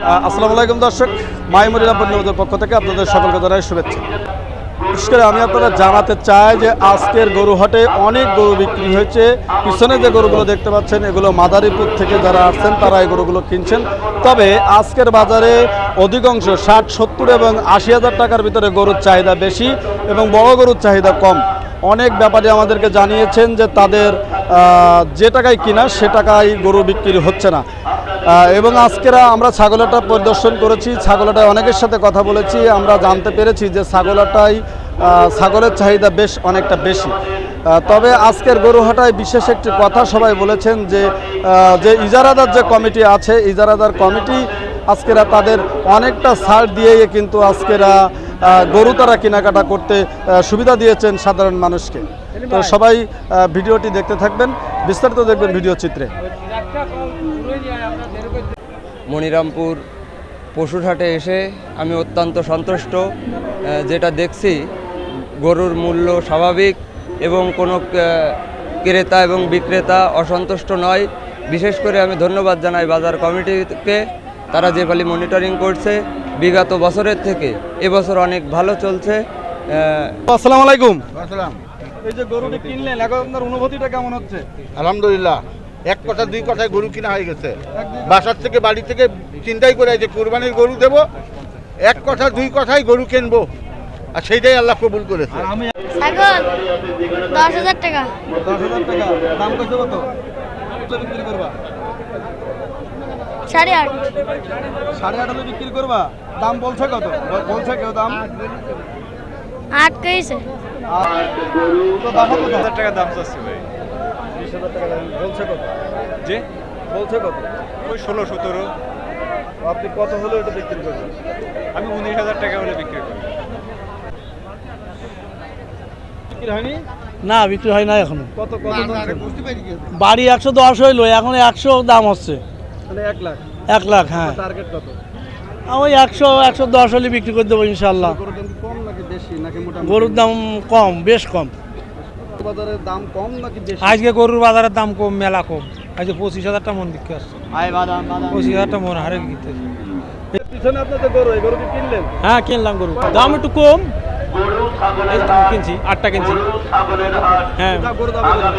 আসসালামু আলাইকুম দর্শক মাইমুরিলা পণ্যবাদের পক্ষ থেকে আপনাদের সকলকে জানাই শুভেচ্ছা। বিশেষ আমি আপনারা জানাতে চাই যে আজকের গরু হাটে অনেক গরু বিক্রি হয়েছে। পিছনে যে গরুগুলো দেখতে পাচ্ছেন, এগুলো মাদারীপুর থেকে যারা আসছেন, তারা এই গরুগুলো কিনছেন। তবে আজকের বাজারে অধিকাংশ ষাট, সত্তর এবং আশি হাজার টাকার ভিতরে গরুর চাহিদা বেশি এবং বড় গরুর চাহিদা কম। অনেক ব্যাপারী আমাদেরকে জানিয়েছেন যে তাদের যে টাকায় কিনা, সে টাকায় গরু বিক্রি হচ্ছে না। এবং আজকের আমরা ছাগলাটা পরিদর্শন করেছি, ছাগলাটায় অনেকের সাথে কথা বলেছি, আমরা জানতে পেরেছি যে ছাগলাটাই ছাগলের চাহিদা বেশ অনেকটা বেশি। তবে আজকের গরুহাটায় বিশেষ একটি কথা সবাই বলেছেন যে যে ইজারাদার যে কমিটি আছে, ইজারাদার কমিটি আজকেরা তাদের অনেকটা ছাড় দিয়েই কিন্তু আজকেরা গরু তারা কেনাকাটা করতে সুবিধা দিয়েছেন সাধারণ মানুষকে। তো সবাই ভিডিওটি দেখতে থাকবেন, বিস্তারিত দেখবেন ভিডিও চিত্রে। মনিরামপুর পশুরহাটে এসে আমি অত্যন্ত সন্তুষ্ট যেটা দেখছি, গরুর মূল্য স্বাভাবিক এবং কোনো ক্রেতা এবং বিক্রেতা অসন্তুষ্ট নয়। বিশেষ করে আমি ধন্যবাদ জানাই বাজার কমিটিকে, তারা যে পালি মনিটরিং করছে বিগত বছরের থেকে এবছর অনেক ভালো চলছে আসসালামু আলাইকুম। আসসালাম। এই যে গরুটি কিনলেন এখন আপনার অনুভূতিটা কেমন হচ্ছে? আলহামদুলিল্লাহ এক কথা দুই কথায় গরু কিনা হয়ে গেছে। বাসার থেকে বাড়ি থেকে চিন্তাই করে যে কোরবানির গরু দেব এক কথা দুই কথায় গরু কিনবো। আর সেইটাই আল্লাহ কবুল করেছে। ছাগল দশ হাজার টাকা। দশ হাজার টাকা দাম কত? কত বিক্রি করবা? সাড়ে আট। সাড়ে আট হলে বিক্রি করবা? দাম বলছে কত? বলছে কেউ দাম? আট কেছে তো দাম কত? হাজার টাকা দাম চাচ্ছি ভাই। বিশ হাজার টাকা দাম। বলছে কত? যে বলছে কত? ওই ষোলো সতেরো। আপনি কত হলে এটা বিক্রি করবেন? আমি উনিশ হাজার টাকা হলে বিক্রি করি। বিক্রি হয়নি? না বিক্রি হয় না এখনও। কত কত দাম বাড়ি একশো দশ হইল এখন একশো দাম হচ্ছে। এক লাখ। হ্যাঁ। টার্গেট কত? ওই একশো একশো দশ হলে বিক্রি করে দেবো ইনশাল্লাহ গরুর দাম কম বেশি কম বেশ কম। দাম কম নাকি আজকে গরুর বাজারের দাম কম মেলা কম। আজকে পঁচিশ হাজার টাকা মন বিক্রি আসছে পঁচিশ হাজার টাকা মন হারে বিক্রি হ্যাঁ কিনলাম গরু। দাম একটু কম। কিনছি আটটা কিনছি। হ্যাঁ।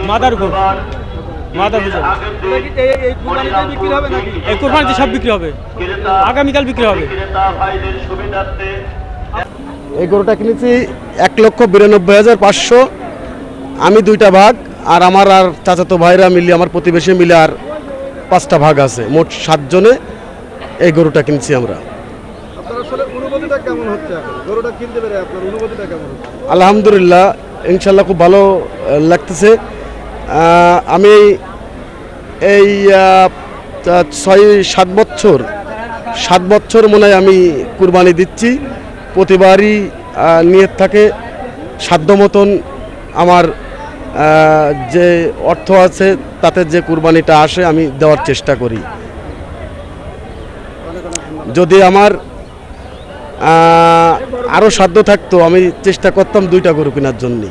মাদার গরু মাদার গরু এই এই কুরবানিতে বিক্রি হবে নাকি এই কোরবানিতে সব বিক্রি হবে। আগামীকাল বিক্রি হবে। এই গরুটা কিনেছি এক লক্ষ বিরানব্বই হাজার পাঁচশো। আমি দুইটা ভাগ আর আমার আর চাচাতো ভাইরা মিলে আমার প্রতিবেশী মিলে আর পাঁচটা ভাগ আছে। মোট সাতজনে এই গরুটা কিনছি আমরা। আপনার আসলে অনুভূতিটা কেমন হচ্ছে এখন? গরুটা কিনতে পেরে আপনার অনুভূতিটা কেমন হচ্ছে? আলহামদুলিল্লাহ ইনশাল্লাহ খুব ভালো লাগতেছে। আমি এই ছয়, সাত বছর সাত বছর মনে হয় আমি কুরবানি দিচ্ছি। প্রতিবারই নিয়ত থাকে, সাধ্য মতন আমার যে অর্থ আছে তাতে যে কুরবানিটা আসে আমি দেওয়ার চেষ্টা করি। যদি আমার আরও সাধ্য থাকতো, আমি চেষ্টা করতাম দুইটা গরু কেনার জন্য।